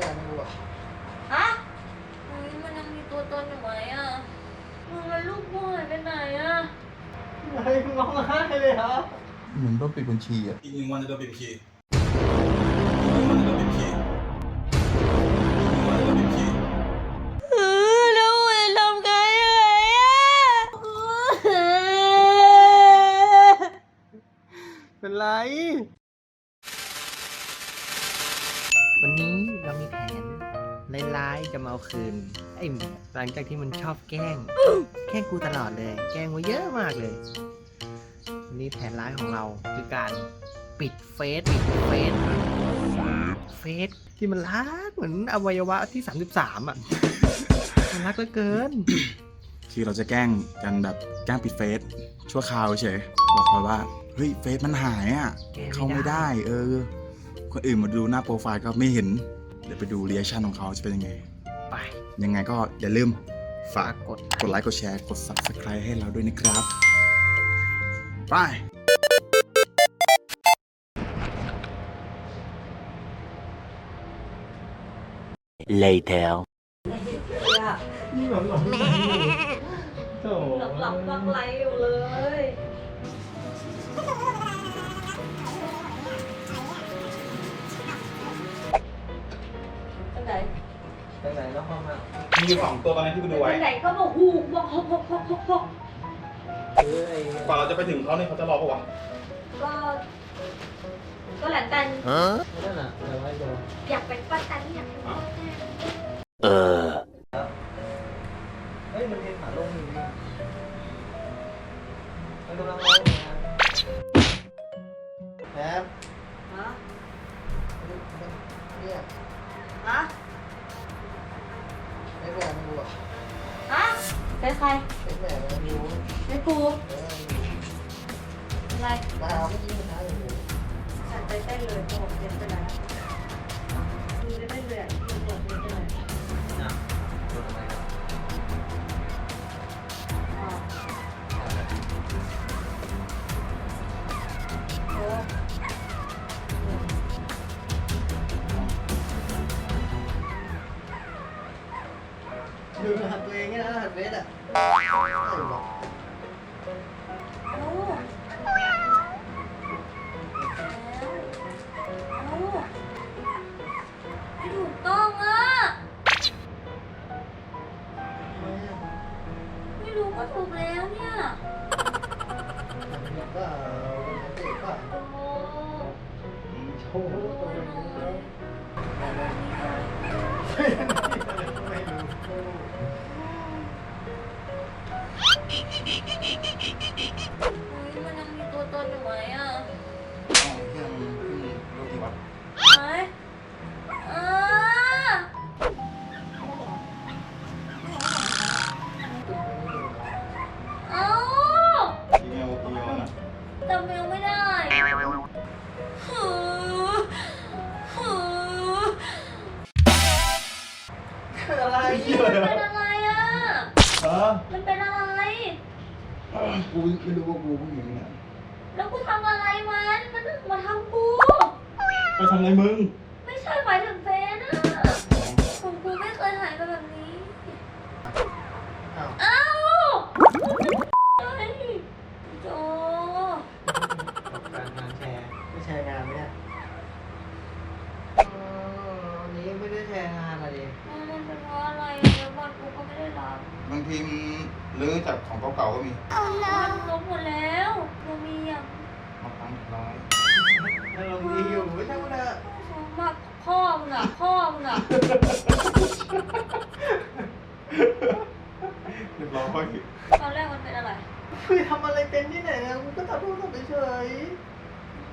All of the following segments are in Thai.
ไม่อยากรู้อะฮะเฮ้ยมันยังมีตัวตนอยู่ไหมอะมึงแล้วลูกกูหายไปไหนอะเฮ้ยร้องไห้เลยเหรอ เหมือนต้องปิดบัญชีอะ อีกหนึ่งวันจะโดนปิดบัญชี มาเอาคืนไอ้หมีหลังจากที่มันชอบแกล้ง แกล้งกูตลอดเลย แกล้งมาเยอะมากเลยวันนี้แผนร้ายของเราคือการปิดเฟซปิดเฟซเฟซที่มันรักเหมือนอวัยวะที่33อะมันรักเหลือเกิน คือเราจะแกล้งกันแบบแกล้งปิดเฟซชั่วคราวเฉยบอกไปว่าเฮ้ยเฟซมันหายอะแก้ไม่ได้ เข้าไม่ได้ เออ คนอื่นมาดูหน้าโปรไฟล์ก็ไม่เห็น เดี๋ยวไปดูรีแอคชั่นของเขาจะเป็นยังไง ไป ยังไงก็อย่าลืมฝากกดกดไลค์กดแชร์กด subscribe ให้เราด้วยนะครับไป Later. นี่หลอนหลอนโถ่หลับหลับฟังไรอยู่เลยอันไหน ไปไหนแล้วพ่อมามีสองตัวตอนนี้ที่ไปดูไว้อันไหนก็บอกหูบอกฮอกฮอกฮอกฮอกฮอกเออไอ้กว่าเราจะไปถึงเขาเนี่ยเขาจะรอปะวะก็ ก็หลังกันนั่นน่ะแต่ว่าโดนอยากเป็นป้าตันอยากเป็นป้าแม่ Uh. เฮ้ยมันเองขาลงอยู่นี่มันกำลังร้องอยู่นะแอบฮะเนี่ยฮะ เป็นใครเป็นแม่ไม่กูอะไรมาเอาไม่ยิงนะฉันไปเต้นเลยโอ้เจ็นไปแล้ว ดูรหัสตัวเองเนี่ยนะรหัสเฟซอะได้อยู่หรอโอ้โอ้ไม่ถูกต้องอะไม่อะไม่รู้ก็ถูกแล้วเนี่ยมันก็เจ็บป่ะโอ้โช คืออะไรมันเป็นอะไรอะ เออมันเป็นอะไร กูไม่รู้ว่ากูเพิ่งอยู่นี่นะแล้วกูทำอะไรมัน มันถึงมาทำกู ไปทำอะไรมึงไม่ใช่หมายถึงแฟนอะผมกูไม่เคยหายไปแบบนี้ อ้าว เอ้าเฮ้ยโจ การงานแชร์ไม่แชร์งานไหมเนี่ยวันนี้ไม่ได้แชร์งานอะไร มันเป็นเพราะอะไรแล้วบอลกูก็ไม่ได้รับบางทีมหรือจากของเก่าๆก็มี มันลบหมดแล้วมันมีอย่าง มาพังร้อย อารมณ์ดีอยู่ไม่ใช่ว่ามากพ่อมึงอะพ่อมึงอะเรียบร้อยตอนแรกมันเป็นอะไรคือทำอะไรเป็นที่ไหนนะกูก็ทำโทรศัพท์เฉย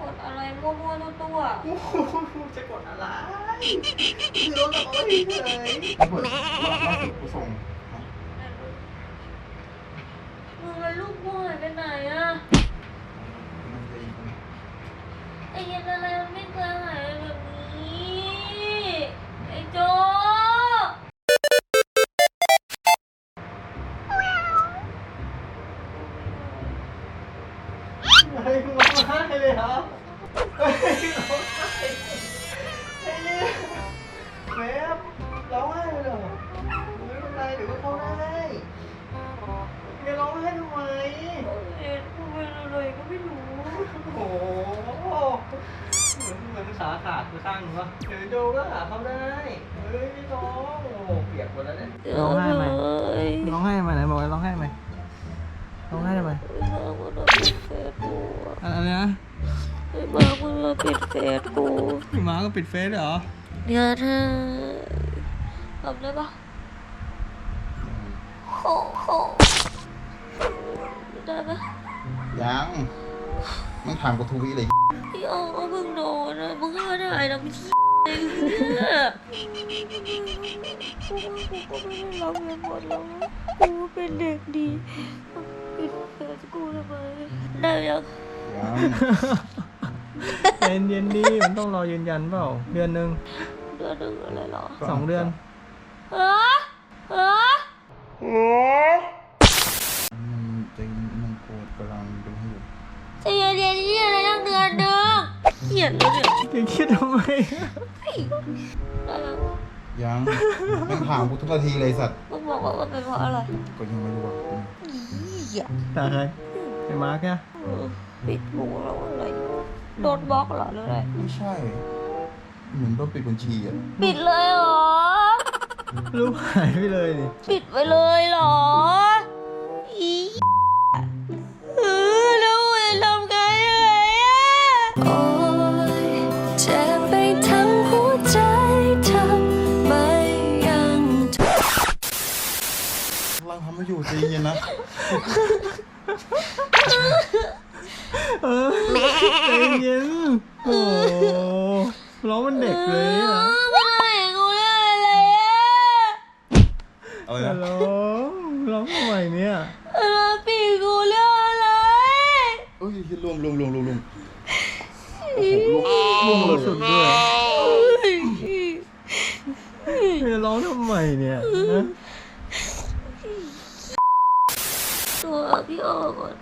กดอะไรมั่วๆตัวๆกูจะกดอะไรคือรถเราเอาไว้เฉยแล้วเปิดล่าสุดกูส่งๆมึงแล้วลูกกูหายไปไหนอะ มันจะอีกคน ไอ้ยันอะไรมันไม่เคยหายแบบนี้ ไอ้โจเฮ้ยมึงร้องไห้เลยเหรอ วะเดี๋ยวโจก็หาเขาได้ เฮ้ยพี่ท้องโอ้โหเปียกหมดแล้วเนี่ยเดี๋ยวเลยร้องไห้ทำไมไหนบอกว่าร้องไห้ทำไมร้องไห้ทำไมมาคุณมาปิดเฟซกูอะอะไรนะมาคุณมาปิดเฟซกูพี่ม้าก็ปิดเฟซเหรอเดี๋ยวเธอทำได้ปะโอ้โหได้ปะยัง มึงถามกูทูวีเลย พี่โอ้ก็เพิ่งโดนนะมึงก็ไม่ได้นะพี่เนี่ยกูก็ไม่ได้รับเงินหมดแล้วนะกูเป็นเด็กดีปิดเฟซกูทำไมได้ยังยังเย็นเย็นๆดีมันต้องรอยืนยันเปล่า เดือนหนึ่งเดือนหนึ่งอะไรเหรอ สองเดือนฮะฮะมัน เขียนแล้วเนี่ยแกคิดทำไมได้ยังยังมึงถามกูทุกนาทีเลยสัตว์มึงบอกว่ามันเป็นเพราะอะไรก็ยังไม่รู้ว่าเหี้ยตาใครไอ้มาร์กแกเออปิดหูแล้วอะไรโดนบล็อกเหรอหรืออะไรไม่ใช่ เหมือนโดนปิดบัญชีอะปิดเลยเหรอ รูปหายไปเลยนี่ปิดไปเลยเหรออี ฮัละลโหลร้องทำไมเนี่ยเออปีกูเรื่องอะไรเอ้ยรวมรวมรวมรวมรวมโอ้โหรวมรวมเลยสุดด้วยจะร้องทำไมเนี่ยฮะตัวพี่โอ้ก่อน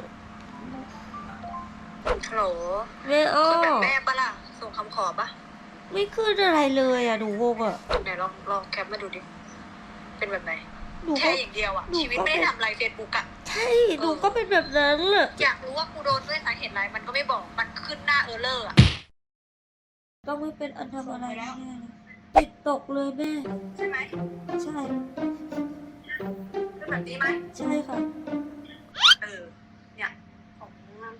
ฮัลโหลแม่อ้อคือแบบแม่ปะล่ะ ส่งคำขอปะไม่ขึ้นอะไรเลยอะหนูงงอะไหนลองลองแคปมาดูดิ เป็นแบบไหน หนูก็แค่อย่างเดียวอะหนูก็ ชีวิตไม่ได้ทำอะไรเฟซบุ๊กอะใช่หนูก็เป็นแบบนั้นแหละอยากรู้ว่ากูโดนด้วยสาเหตุอะไรมันก็ไม่บอกมันขึ้นหน้าเออร์เลอร์อะต้องไม่เป็นอันทำอะไรแน่เลยปิดตกเลยแม่ ใช่ไหมใช่เป็นแบบนี้ไหมใช่ค่ะเออเนี่ยของ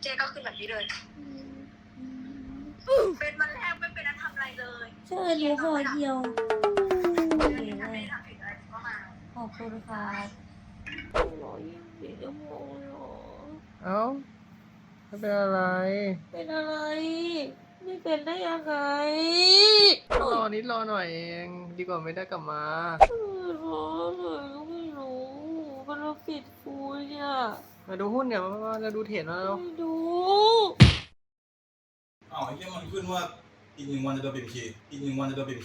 เจ๊ก็ขึ้นแบบนี้เลยเป็นวันแรกไม่เป็นอันทำอะไรเลย ใช่หนูขอเดียว ขอบคุณค่ะร้อยยี่สิบชั่วโมงเลยเหรอเอ้าไม่เป็นอะไรเป็นอะไร ไม่เป็นได้ยังไงรอนิดรอหน่อยเอง ดีกว่าไม่ได้กลับมาเออร้อนเลยก็ไม่รู้มันมาปิดฟูเนี่ยมาดูหุ้นเนี่ยมามาเราดูเทรดมาแล้วไม่ดูอ้าวไอ้เหี้ยมันขึ้นว่าอีกหนึ่งวันจะโดนปิดบัญชีอีกหนึ่งวันจะโดนปิ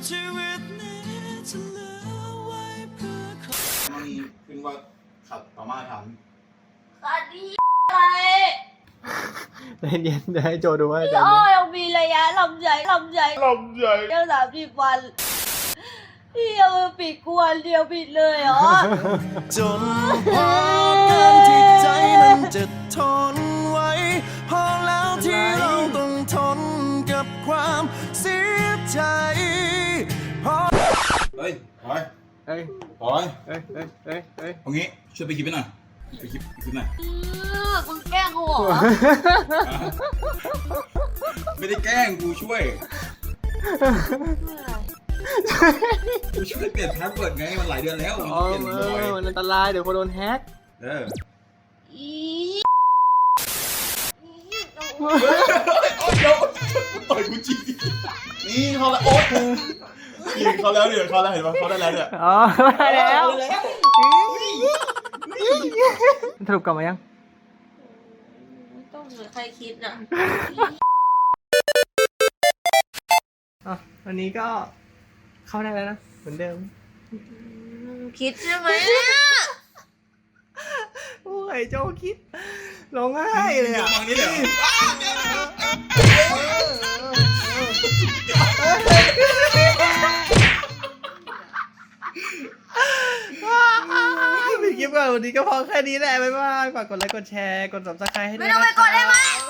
ดบัญชีโอ้มันขึ้นว่าขัดต่อมาตรฐานอันนี้อะไรใจเย็นๆเดี๋ยวให้โจดูว่าใจโอ้เย็นยังมีระยะลำใหญ่ลำใหญ่ลำใหญ่เดียวสามสิบวันพี่เอามาปิดกวนเดียวปิดเลยเหรอ จนพอกันที่ใจมันจะทนไว้ พอแล้วที่เราต้องทนกับความเสียใจ เฮ้ยปล่อยเฮ้ยปล่อยเฮ้ยเฮ้ยเฮ้ยเฮ้ยเอางี้ช่วยไปคลิปไปหน่อยไปคลิปไปคลิปหน่อยเออมึงแกล้งกูเหรอไม่ได้แกล้งกูช่วยกูช่วยเปลี่ยนพาสเวิร์ดไงมันหลายเดือนแล้วมันอ๋อเปลี่ยนเอบ่อยอมันอันตรายเดี๋ยวคนโดนแฮกเอออีโอ๊ยเดี๋ยวต่อยกูจริงนี่เขาแล้วโอ๊ ยยิงเขาแล้วเดี๋ยวเขาแล้วเห็นปะเขาได้แล้วเนี่ยอ๋อมาแล้วสรุปกลับมายังไม่ต้องเหมือนใครคิดน่ะอะวันนี้ก็เข้าได้แล้วนะ เหมือนเดิมคิดใช่ไหมโอ้ยโจคิดร้องไห้เลยอะมองนี่เดี๋ย วันนี้ก็พอแค่นี้แหละบ๊ายบายฝากกดไลค์กดแชร์กด subscribe ให้ด้วยไม่ต้องไปกดได้ไหม นะครับ